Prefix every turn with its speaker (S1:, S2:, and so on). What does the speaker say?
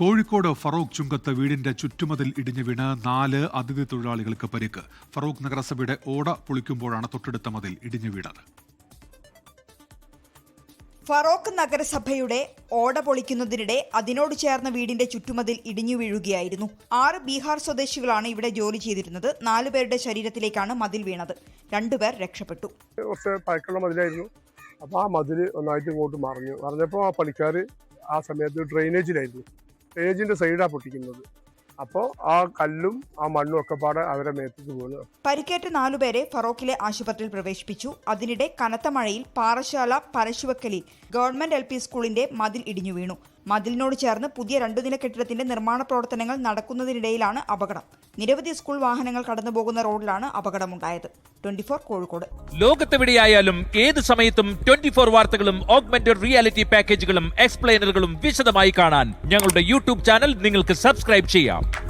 S1: കോഴിക്കോട് ഫറൂഖ് ചുങ്കത്ത് വീടിന്റെ ചുറ്റുമതിൽ ഇടിഞ്ഞു വീണ് നാല് അതിഥി തൊഴിലാളികൾക്ക് പരിക്ക്. ഫറൂഖ് നഗരസഭയുടെ ഓട പൊളിക്കുമ്പോഴാണ് തൊട്ടടുത്ത മതിൽ ഇടിഞ്ഞു വീണത്.
S2: ഫറോക്ക് നഗരസഭയുടെ ഓട പൊളിക്കുന്നതിനിടെ അതിനോട് ചേർന്ന വീടിന്റെ ചുറ്റുമതിൽ ഇടിഞ്ഞു വീഴുകയായിരുന്നു. ആറ് ബീഹാർ സ്വദേശികളാണ് ഇവിടെ ജോലി ചെയ്തിരുന്നത്. നാലുപേരുടെ ശരീരത്തിലേക്കാണ് മതിൽ വീണത്. രണ്ടുപേർ രക്ഷപ്പെട്ടു.
S3: പഴക്കമുള്ള മതിലായിരുന്നു. അപ്പോൾ ആ മതിൽ ഒന്നായിട്ട് ഇങ്ങോട്ട് മറിഞ്ഞു. മറിഞ്ഞപ്പോൾ ആ പണിക്കാർ ആ സമയത്ത് ഡ്രെയിനേജിലായിരുന്നു ഡ്രെയിനേജിന്റെ സൈഡാണ് പൊട്ടിക്കുന്നത്. അപ്പോ ആ കല്ലും ആ മണ്ണും ഒക്കെ പാടെ അവരെ മേത്തേക്ക് പോകുന്നു
S2: പരിക്കേറ്റ നാലുപേരെ ഫറോക്കിലെ ആശുപത്രിയിൽ പ്രവേശിപ്പിച്ചു. അതിനിടെ കനത്ത മഴയിൽ പാറശാല പരശുവക്കലിൽ ഗവൺമെന്റ് എൽ സ്കൂളിന്റെ മതിൽ ഇടിഞ്ഞു വീണു. മതിലിനോട് ചേർന്ന് പുതിയ രണ്ടു നില കെട്ടിടത്തിന്റെ നിർമ്മാണ പ്രവർത്തനങ്ങൾ നടക്കുന്നതിനിടയിലാണ് അപകടം. നിരവധി സ്കൂൾ വാഹനങ്ങൾ കടന്നുപോകുന്ന റോഡിലാണ് അപകടമുണ്ടായത്. ട്വന്റി കോഴിക്കോട്.
S4: ലോകത്തെവിടെയായാലും ഏത് സമയത്തും ട്വന്റി ഫോർ വാർത്തകളും ഓഗ്മെന്റഡ് റിയാലിറ്റി പാക്കേജുകളും എക്സ്പ്ലെയിനറുകളും വിശദമായി കാണാൻ ഞങ്ങളുടെ യൂട്യൂബ് ചാനൽ നിങ്ങൾക്ക് സബ്സ്ക്രൈബ് ചെയ്യാം.